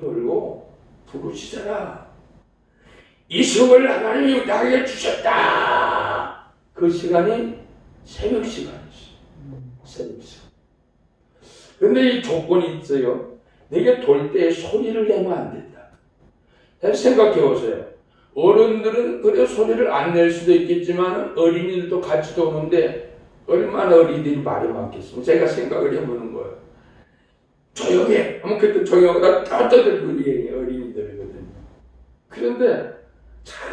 돌고 부르시잖아. 이 성을 하나님이 나에게 주셨다. 그 시간이 새벽 시간이었어. 새벽 시간. 근데 이 조건이 있어요. 내게 돌 때 소리를 내면 안 된다. 잘 생각해 보세요. 어른들은 그래 소리를 안 낼 수도 있겠지만 어린이들도 같이 도는데 얼마나 어린이들이 말이 많겠습니까? 제가 생각을 해보는 거예요. 조용해. 그때 조용하다 떠들고 얘기해 어린이들이거든요. 그런데 참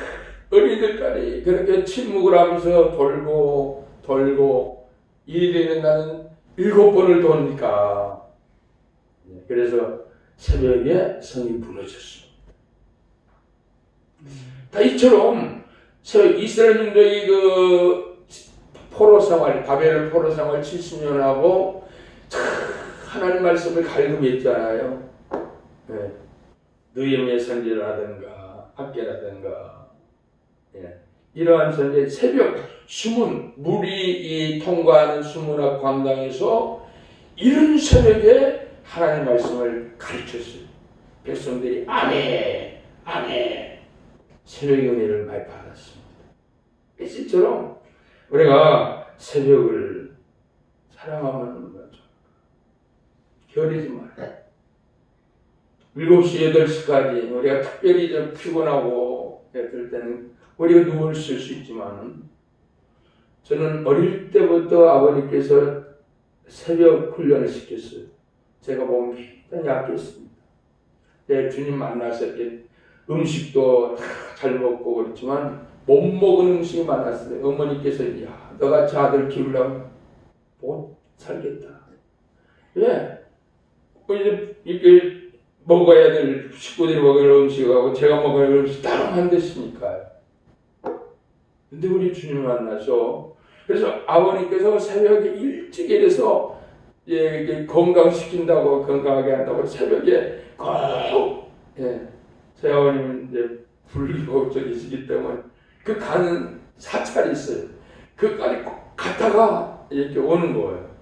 어린이들까지 그렇게 침묵을 하면서 돌고 돌고 일이 되는 날은 일곱 번을 도니까 네, 그래서 새벽에 성이 무너졌습니다. 다 이처럼 저 이스라엘 민족이 그 포로 생활, 바벨 포로 생활 70년 하고 참 하나님 말씀을 갈급했잖아요. 네. 느헤미야 선지라든가 학계라든가 예. 이러한 선제 새벽 수문 물이 이 통과하는 수문학 광장에서 이른 새벽에 하나님 말씀을 가르쳤어요. 백성들이 아멘 아멘 새벽 은혜를 많이 받았습니다. 이처럼 우리가 새벽을 사랑하는 거 죠. 겨리지 말아요. 7시, 8시까지 우리가 특별히 좀 피곤하고 그럴 때는 우리가 있을 수 있지만 저는 어릴 때부터 아버님께서 새벽 훈련을 시켰어요. 제가 보면 굉장히 약했습니다. 내 주님 만났을 때 음식도 다 잘 먹고 그렇지만 못 먹은 음식이 많았어요. 어머니께서 야 너같이 아들 키우려면 못 살겠다. 왜? 뭐 이제 이게 먹어야 될 식구들이 먹을 음식하고 제가 될 음식 따로 만드시니까요. 근데 우리 주님 만나서 그래서 아버님께서 새벽에 일찍 일어서 예, 건강시킨다고 건강하게 한다고 새벽에 꼭 예, 제 아버님은 이제 불교적이시기 때문에 그 가는 사찰이 있어요. 그까지 꼭 갔다가 이렇게 오는 거예요.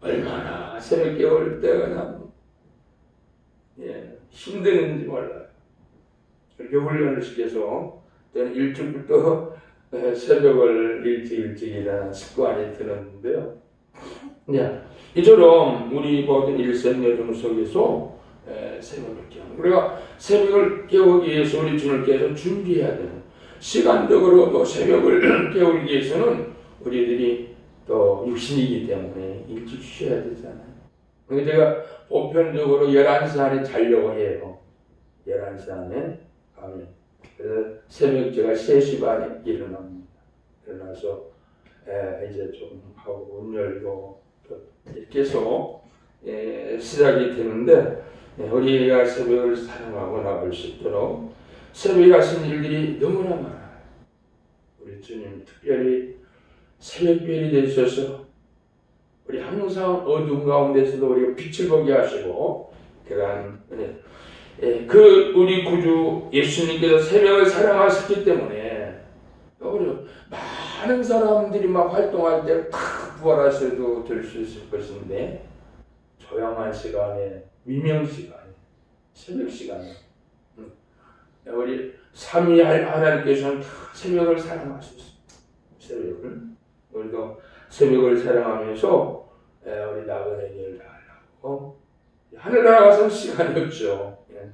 얼마나 새벽에 올 때가 예, 힘드는지 몰라요. 그렇게 훈련을 시켜서 저는 일찍부터 예, 새벽을 일찍 일찍 일하는 습관이 들었는데요. 예, 이처럼 우리 모든 일생 여정 속에서 예, 새벽을 깨우는 우리가 새벽을 깨우기 위해서 우리 주님께서 준비해야 되는 시간적으로도 새벽을 깨우기 위해서는 우리들이 또 육신이기 때문에 일찍 쉬어야 되잖아요. 그러니까 제가 보편적으로 11시 안에 자려고 해요. 11시 안에 가면. 그래서 새벽 제가 3시 반에 일어납니다. 일어나서 에, 이제 좀 하고 문 열고 또 이렇게 해서 에, 시작이 되는데 에, 우리가 새벽을 사랑하고 나갈 수 있도록 새벽에 하신 일들이 너무나 많아요. 우리 주님 특별히 새벽별이 되셔서 우리 항상 어두운 가운데서도 우리가 빛을 보게 하시고 그러한 은혜. 예, 그 우리 구주 예수님께서 새벽을 사랑하셨기 때문에 우리 많은 사람들이 막 활동할 때다 부활하셔도 될 수 있을 것인데 조용한 시간에 미명 시간에 새벽 시간에 음, 우리 삼위 하나님께서는 다 새벽을 사랑하셨어요. 새벽을 우리도 새벽을 사랑하면서 에, 우리 나그네 일을 하려고 하늘 나가서 시간이 없죠. 예.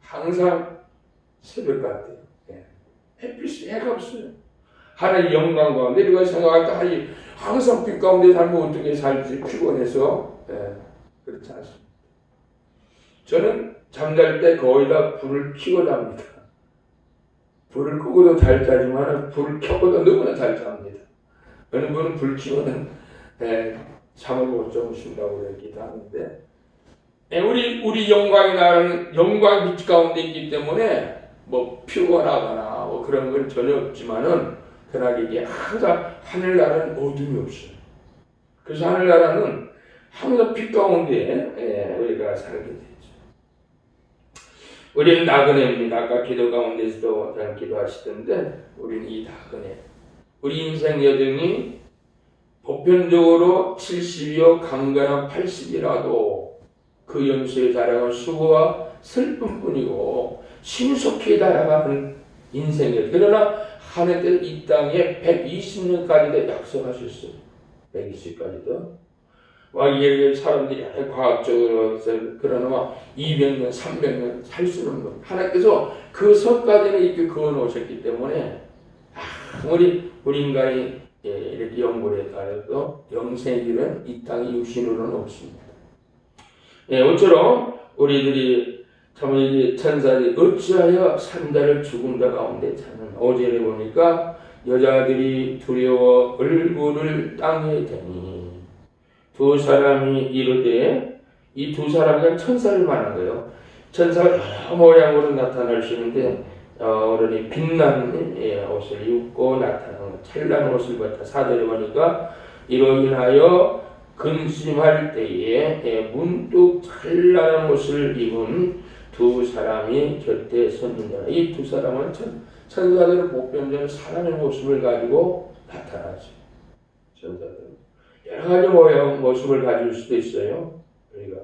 항상 새벽 같아요. 예. 햇빛이 해가 없어요. 하나의 영광 가운데 우리가 생각할 때 항상 빛 가운데 살면 어떻게 살지 피곤해서 예. 그렇지 않습니다. 저는 잠잘 때 거의 다 불을 켜고 잡니다. 불을 끄고도 잘 자지만 불을 켜고도 너무나 잘 잡니다. 어느 분은 불 켜고는 예, 잠을 못 주무신다고 그러기도 하는데 예, 우리 우리 영광이 나는 영광 빛 가운데 있기 때문에 뭐 피곤하거나 뭐 그런 건 전혀 없지만은 그러나 이게 항상 하늘나라는 어둠이 없어요. 그래서 하늘나라는 항상 빛 가운데 예, 우리가 살게 되죠. 우리는 나그네입니다. 아까 기도 가운데서도 잘 기도하시던데 우리는 이 나그네. 우리 인생 여정이 보편적으로 70이요 강간한 80이라도 그 연수에 자랑한 수고와 슬픔뿐이고 신속히 달아가는 인생이에요. 그러나 하나님께서 이 땅에 120년까지도 약속하셨어요. 120까지도. 막 이게 사람들이 과학적으로 그러나 막 200년, 300년 살 수는 없는 하나님께서 그 선까지는 이렇게 그어 놓으셨기 때문에 아무리 우리 인간이 예, 연구를 해도 영생의 길은 이 땅의 육신으로는 없습니다. 예, 모처럼 우리들이 참 이게 천사들이 어찌하여 산자를 죽은 자 가운데 찾는 어제를 보니까 여자들이 두려워 얼굴을 땅에 대니 두 사람이 이르되 이 두 사람은 천사를 말한 거예요. 천사가 여러 모양으로 나타나시는데 어, 그러니 빛나는 예, 옷을 입고 나타나는 것, 찬란한 옷을 입었다. 사절에 보니까 이로 인하여 근심할 때에 예, 문득 찬란한 옷을 입은 두 사람이 곁에 섰느니라. 이두 사람은 천, 천사들은 보편적으로 사람의 모습을 가지고 나타나죠. 천사들은 여러 가지 모양 모습을 가질 수도 있어요. 우리가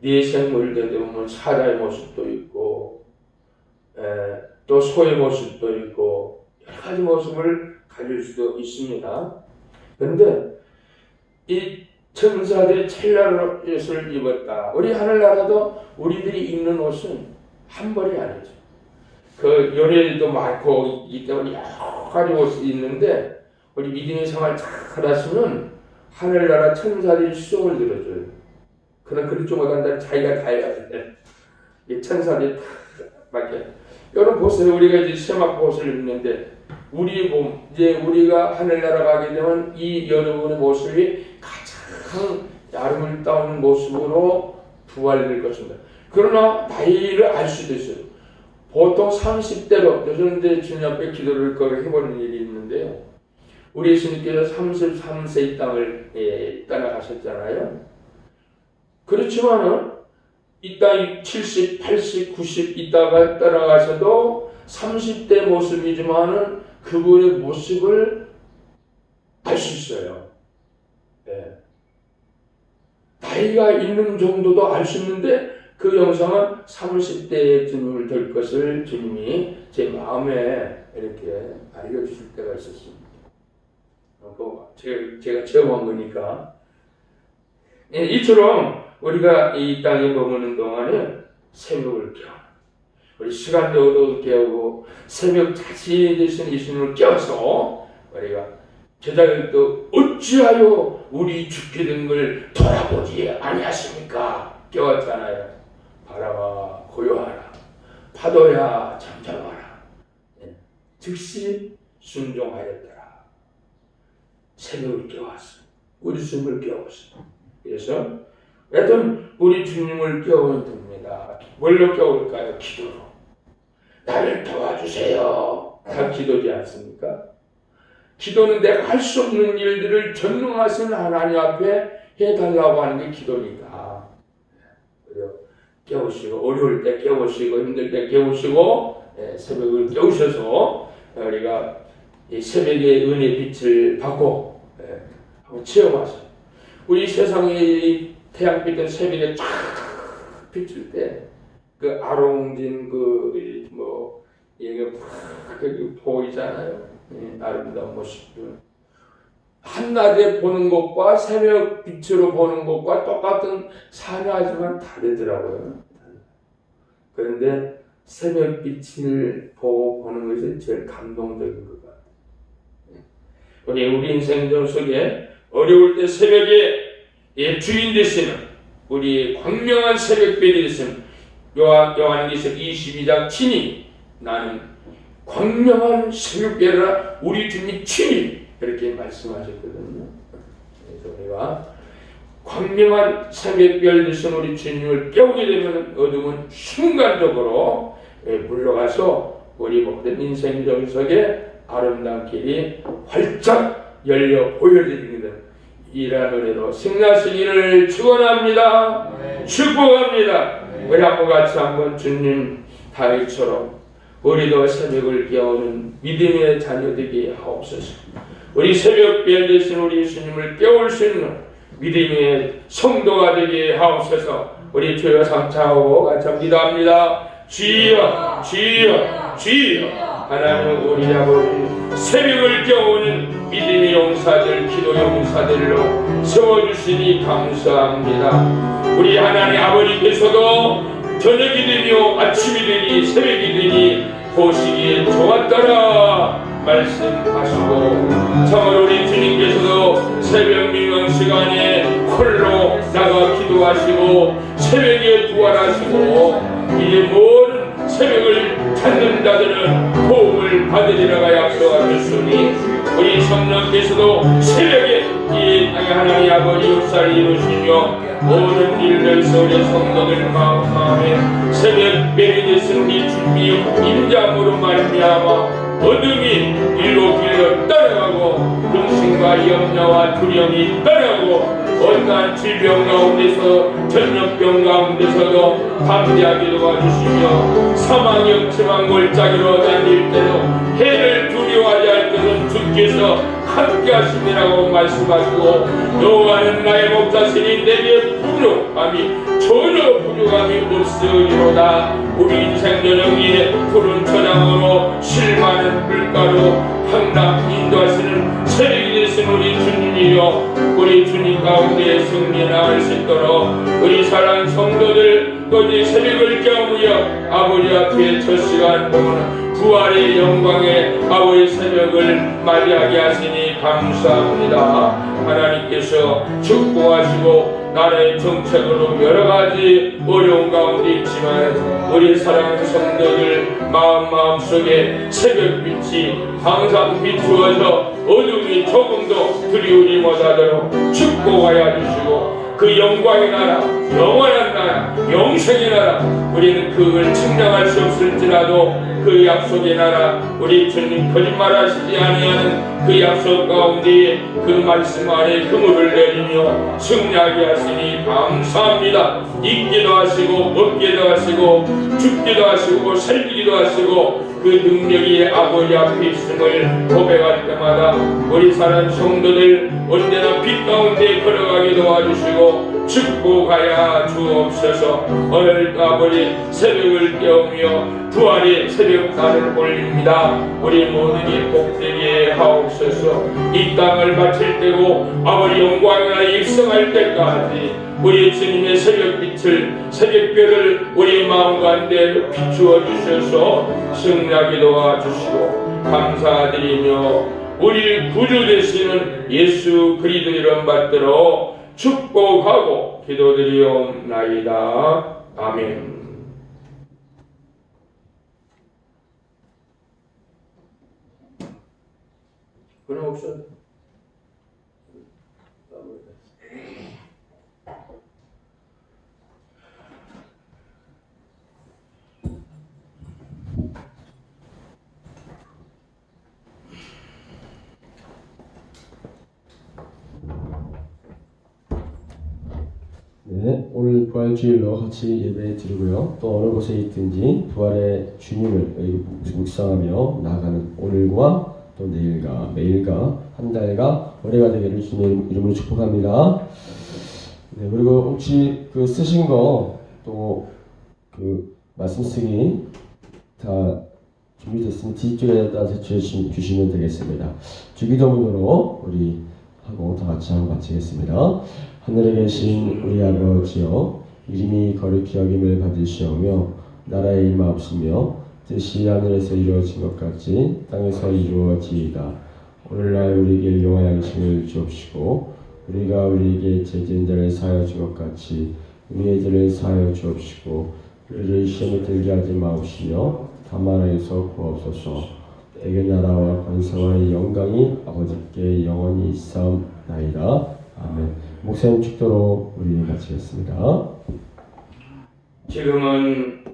네 생물들도 보면 사자의 모습도 있고, 에, 또 소의 모습도 있고 여러 가지 모습을 가질 수도 있습니다. 그런데 이 천사들이 찬란한 옷을 입었다. 우리 하늘나라도 우리들이 입는 옷은 한 벌이 아니죠. 그 요리도 많고 있기 때문에 여러 가지 옷이 있는데 우리 믿음의 생활 잘 하시면 하늘나라 천사들이 수종을 들어줘요. 그런 그리 좀 어간다 자기가 다 해야 돼. 이 천사들이 다 맞게. 여러분 보세요. 우리가 이제 세막 옷을 입는데 우리 몸 이제 우리가 하늘나라 가게 되면 이 여러분의 모습이 가장 아름다운 모습으로 부활될 것입니다. 그러나 나이를 알 수도 있어요. 보통 30대로 요즘에 주님 앞에 기도를 거를 해보는 일이 있는데요. 우리 예수님께서 33세 이 땅을 예, 떠나가셨잖아요. 그렇지만은 이 땅이 70, 80, 90 있다가 떠나가셔도 30대 모습이지만은 그분의 모습을 알 수 있어요. 예. 나이가 있는 정도도 알 수 있는데 그 영상은 30대에 주님을 될 것을 주님이 제 마음에 이렇게 알려주실 때가 있었습니다. 제가, 제가 체험한 거니까. 예, 이처럼 우리가 이 땅에 머무는 동안에 새벽을 깨워. 우리 시간도 깨우고 새벽 자신이 되신 예수님을 깨워서 우리가 제자들도 어찌하여 우리 죽게 된 걸 돌아보지 아니하십니까? 깨웠잖아요. 바람아 고요하라. 파도야 잠잠하라. 예, 즉시 순종하였더라. 새벽을 깨웠어. 우리 주님을 깨웠어. 그래서 여튼 우리 주님을 깨우면 됩니다. 뭘로 깨울까요? 기도로. 나를 도와주세요. 다 기도지 않습니까? 기도는 내가 할 수 없는 일들을 전능하신 하나님 앞에 해달라고 하는 게 기도니까. 깨우시고, 어려울 때 깨우시고, 힘들 때 깨우시고, 예, 새벽을 깨우셔서 우리가 이 새벽의 은혜 빛을 받고 예, 한번 체험하세요. 우리 세상에 이 태양빛은 새벽에 쫙 비출 때 그 아롱진 그뭐 이게 그 보이잖아요. 예, 아름다운 모습들. 한낮에 보는 것과 새벽 빛으로 보는 것과 똑같은 산하지만 다르더라고요. 그런데 새벽 빛을 보고 보는 것이 제일 감동적인 것 같아요. 우리 우리 인생 속에 어려울 때 새벽에 예, 주인 되시는 우리 광명한 새벽별이 되시는 요한 요한계시록 22장 친히 나는 광명한 새벽별이라 우리 주님 친히 그렇게 말씀하셨거든요. 그래서 우리가 광명한 새벽별 되신 우리 주님을 깨우게 되면 어둠은 순간적으로 예, 물러가서 우리 모든 인생 정석에 아름다운 길이 활짝 열려 보여드립니다. 은혜로 승리하시기를 축원합니다. 축복합니다. 우리 한번 같이 한번 주님 다윗처럼 우리도 새벽을 깨우는 믿음의 자녀되게 하옵소서. 우리 새벽 별 되신 우리 예수님을 깨울 수 있는 믿음의 성도가 되게 하옵소서. 우리 주여 삼차하고 같이 기도합니다. 주여, 주여, 주여. 하나님 우리 아버지 새벽을 깨우는 믿음의 용사들, 기도 용사들로 세워주시니 감사합니다. 우리 하나님 아버지께서도 저녁이 되며 아침이 되니 새벽이 되니 보시기에 좋았더라 말씀하시고 참으로 우리 주님께서도 새벽 민원 시간에 홀로 나가 기도하시고 새벽에 부활하시고 이제 모든 새벽을 찾는 자들은 도움을 받으리라가 약속하셨으니 우리 성령께서도 새벽에 이 땅의 하나님 아버지 역사를 이루시며 모든 일들에서 우리 성도들 마음 마음에 새벽 메리데스 이 준비 임장으로 말미암아 어둠이 일로 길로 떠나가고 근심과 염려와 두려움이 떠나고 온갖 질병 가운데서 전염병 가운데서도 담대하게 도와주시며 사망이 없지만 골짜기로 다닐 때도 해를 두려워하지 할 때는 주께서 함께 하심이라고 말씀하시고 여호와는 나의 목자시니 내게 부족함이 전혀 부족함이 없으리로다. 우리 인생 여정에 푸른 천장으로 실만한 물가로 항상 인도하시는 세력이 되신 우리 주님이여 주님 가운데 승리 나갈 수 있도록 우리 사랑 성도들 또 이제 새벽을 깨우며 아버지 앞에 첫 시간 동안 부활의 영광의 아버지 새벽을 맞이하게 하시니 감사합니다. 하나님께서 축복하시고 나라의 정책으로 여러 가지 어려운 가운데 있지만 우리 사랑하는 성도들 마음 마음 속에 새벽빛이 항상 비추어서 어둠이 조금도 두려우지 못하도록 축복하여 주시고 그 영광의 나라, 영원한 나라, 영생의 나라, 우리는 그걸 측량할 수 없을지라도 그 약속의 나라, 우리 주님 거짓말하시지 아니하는 그 약속 가운데 그 말씀 안에 그물을 내리며 승리하게 하시니 감사합니다. 있기도 하시고 먹기도 하시고 죽기도 하시고 살기도 하시고 그 능력이 아버지 앞에 있음을 고백할 때마다 우리 사랑 성도들 언제나 빛 가운데 걸어가게 도와주시고 축복하여 주옵소서 오늘 아버지 새벽을 깨우며 부활의 새벽단을 올립니다 우리 모두이 복되게 하옵소서 이 땅을 바칠 때고 아버지 영광이나 입성할 때까지 우리 주님의 새벽빛을 새벽별을 우리 마음 가운데 비추어 주셔서 승리하게 도와주시고 감사드리며 우리 구주 되시는 예수 그리스도 이름 받들어 축복하고 기도드리옵나이다. 아멘. 그럼 없어. 네, 오늘 부활주일로 같이 예배 드리고요. 또 어느 곳에 있든지 부활의 주님을 묵상하며 나아가는 오늘과 또 내일과 매일과 한 달과 올해가 되기를 주님 이름으로 축복합니다. 네, 그리고 혹시 그 쓰신 거 또 그 말씀 쓰기 다 준비됐으면 뒤쪽에다 제출해 주시면 되겠습니다. 주기도문으로 우리 하고 다 같이 한번 마치겠습니다. 하늘에 계신 우리 아버지여 이름이 거룩히 여김을 받으시오며 나라의 임하옵시며 뜻이 하늘에서 이루어진 것 같이 땅에서 이루어지이다. 오늘날 우리에게 용한 양식을 주옵시고 우리가 우리에게 죄진 자를 사하여 준 것 같이 우리의 죄를 사하여 주옵시고 우리를 시험에 들게 하지 마옵시며 다만 하에서 구하옵소서 대개 나라와 권세와 영광이 아버지께 영원히 있사옵나이다. 아멘. 목사님 축도로 우리 마치겠습니다. 지금은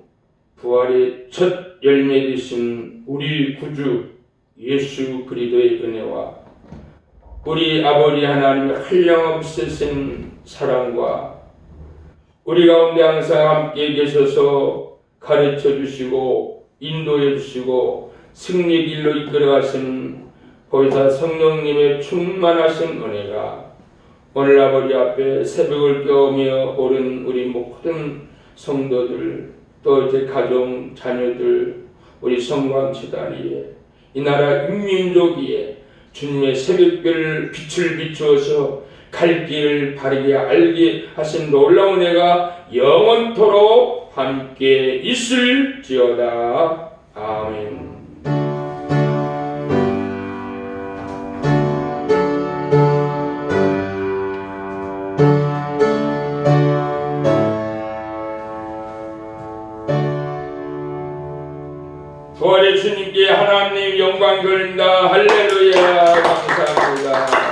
부활의 첫 열매 되신 우리 구주 예수 그리스도의 은혜와 우리 아버지 하나님의 한량없으신 사랑과 우리 가운데 항상 함께 계셔서 가르쳐 주시고 인도해 주시고 승리 길로 이끌어 가신 보혜사 성령님의 충만하신 은혜가 오늘 아버지 앞에 새벽을 깨우며 오른 우리 모든 성도들 또 이제 가정 자녀들 우리 성광지단위에 이 나라 인민족이에 주님의 새벽별 빛을 비추어서 갈 길을 바르게 알게 하신 놀라운 애가 영원토록 함께 있을지어다. 아멘. 부활의 주님께 하나님 영광 돌립니다. 할렐루야. 감사합니다.